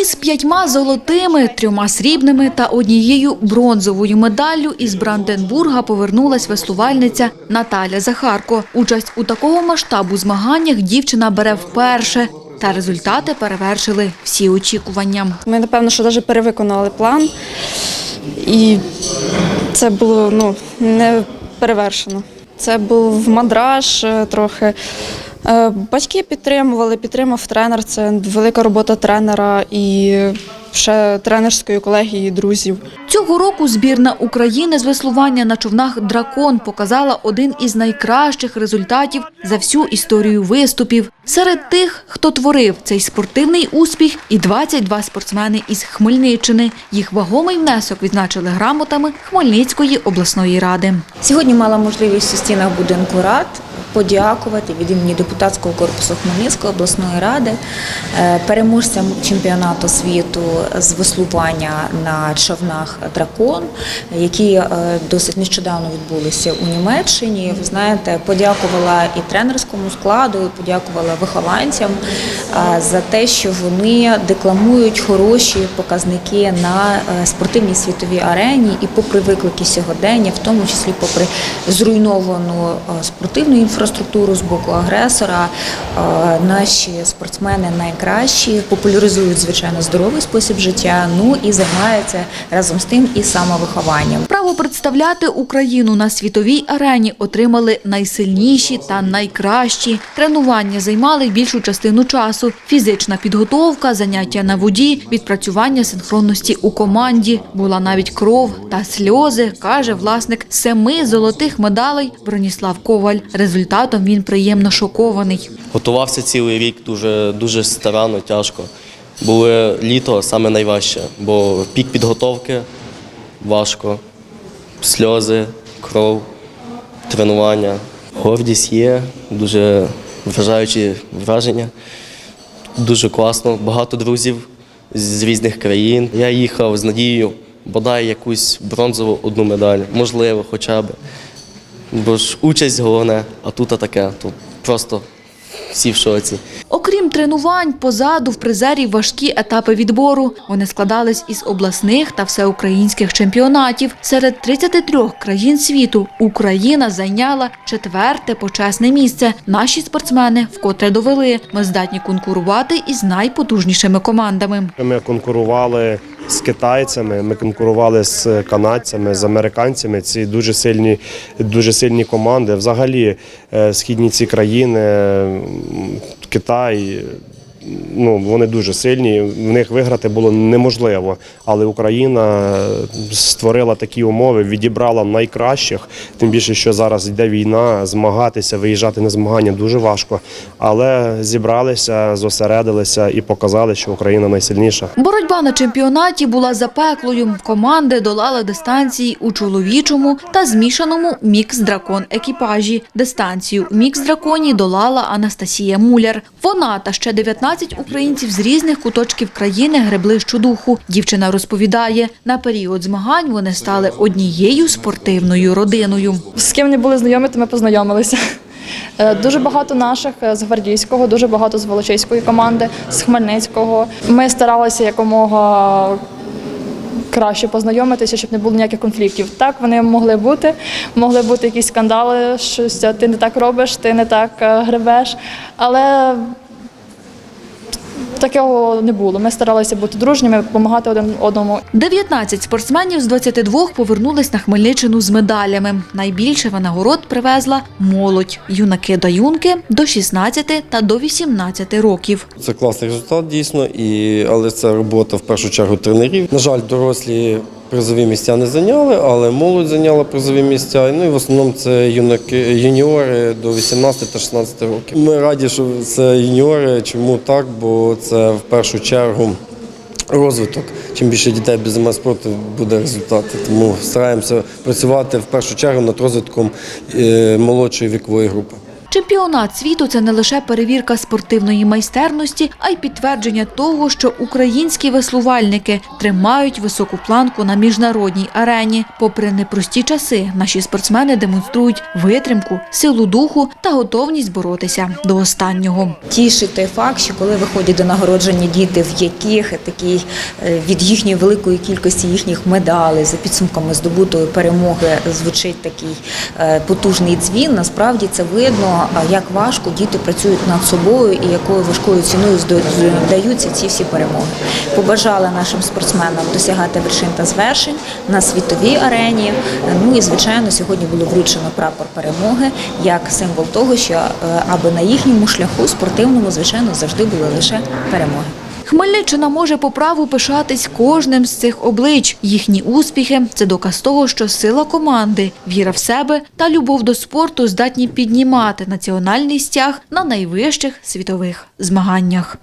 Із п'ятьма золотими, трьома срібними та однією бронзовою медаллю із Бранденбурга повернулась веслувальниця Наталя Захарко. Участь у такого масштабу змаганнях дівчина бере вперше. Та результати перевершили всі очікування. Ми, напевно, що навіть перевиконали план, і це було ну, не перевершено. Це був мандраж е, трохи. Е, Батьки підтримували, підтримав тренер. Це велика робота тренера і ще тренерської колегії, друзів. Цього року збірна України з веслування на човнах Дракон показала один із найкращих результатів за всю історію виступів. Серед тих, хто творив цей спортивний успіх, і 22 спортсмени із Хмельниччини. Їх вагомий внесок відзначили грамотами Хмельницької обласної ради. Сьогодні мала можливість у стінах будинку рад подякувати від імені депутатського корпусу Хмельницької обласної ради е, переможцям чемпіонату світу з веслування на човнах Дракон, які е, досить нещодавно відбулися у Німеччині. Ви знаєте, подякувала і тренерському складу, і подякувала вихованцям е, за те, що вони декламують хороші показники на спортивній світовій арені і попри виклики сьогодення, в тому числі попри зруйновану спортивну інфраструктуру з боку агресора, е, наші спортсмени найкращі популяризують звичайно здоровий спосіб життя. Ну і займаються разом з тим і самовихованням. Право представляти Україну на світовій арені отримали найсильніші та найкращі. Тренування займали більшу частину часу. Фізична підготовка, заняття на воді, відпрацювання синхронності у команді. Була навіть кров та сльози, каже власник семи золотих медалей Броніслав Коваль. Результатом він приємно шокований. Готувався цілий рік дуже, дуже старанно, тяжко. Було літо саме найважче, бо пік підготовки важко, сльози, кров, тренування. Гордість є, дуже вражаючі враження. Дуже класно, багато друзів з різних країн. Я їхав з надією, бодай якусь бронзову одну медаль, можливо, хоча б. Бо ж участь головне, а тут таке, то просто всі в шоці. Окрім тренувань, позаду в призерів важкі етапи відбору. Вони складались із обласних та всеукраїнських чемпіонатів. Серед 33 країн світу Україна зайняла четверте почесне місце. Наші спортсмени вкотре довели, ми здатні конкурувати із найпотужнішими командами. Ми конкурували з китайцями, ми конкурували з канадцями, з американцями. Ці дуже сильні, дуже сильні команди. Взагалі, е, східні ці країни, Китай. Ну, вони дуже сильні. В них виграти було неможливо. Але Україна створила такі умови, відібрала найкращих. Тим більше, що зараз йде війна, змагатися, виїжджати на змагання дуже важко. Але зібралися, зосередилися і показали, що Україна найсильніша. Боротьба на чемпіонаті була запеклою. Команди долали дистанції у чоловічому та змішаному мікс-дракон екіпажі. Дистанцію у мікс-драконі долала Анастасія Муляр. Вона та ще 19 українців з різних куточків країни гребли щодуху. Дівчина розповідає, на період змагань вони стали однією спортивною родиною. З ким не були знайомі, то ми познайомилися. Е, Дуже багато наших е, з гвардійського, дуже багато з Волочиської команди, з Хмельницького. Ми старалися якомога краще познайомитися, щоб не було ніяких конфліктів. Так вони могли бути, могли бути якісь скандали, щось ти не так робиш, ти не так е, гребеш. Але такого не було. Ми старалися бути дружніми, допомагати один одному. 19 спортсменів з 22 повернулись на Хмельниччину з медалями. Найбільше винагород привезла молодь – юнаки та юнки до 16 та до 18 років. Це класний результат дійсно, і, але це робота в першу чергу тренерів. На жаль, дорослі призові місця не зайняли, але молодь зайняла призові місця. Ну і в основному це юнаки, юніори до 18 та 16 років. Ми раді, що це юніори. Чому так? Бо це в першу чергу розвиток. Чим більше дітей без займає спорту, буде результати. Тому стараємося працювати в першу чергу над розвитком е, молодшої вікової групи. Чемпіонат світу це не лише перевірка спортивної майстерності, а й підтвердження того, що українські веслувальники тримають високу планку на міжнародній арені. Попри непрості часи, наші спортсмени демонструють витримку, силу духу та готовність боротися до останнього. Тішить той факт, що коли виходять до нагородження діти, в яких такий е, від їхньої великої кількості їхніх медалей за підсумками здобутої перемоги звучить такий е, потужний дзвін. Насправді це видно, як важко діти працюють над собою і якою важкою ціною здаються ці всі перемоги. Побажали нашим спортсменам досягати вершин та звершень на світовій арені. Ну і звичайно, сьогодні було вручено прапор перемоги як символ того, що е, аби на їхньому шляху спортивному, звичайно, завжди були лише перемоги. Хмельниччина може по праву пишатись кожним з цих облич. Їхні успіхи це доказ того, що сила команди, віра в себе та любов до спорту здатні піднімати національний стяг на найвищих світових змаганнях.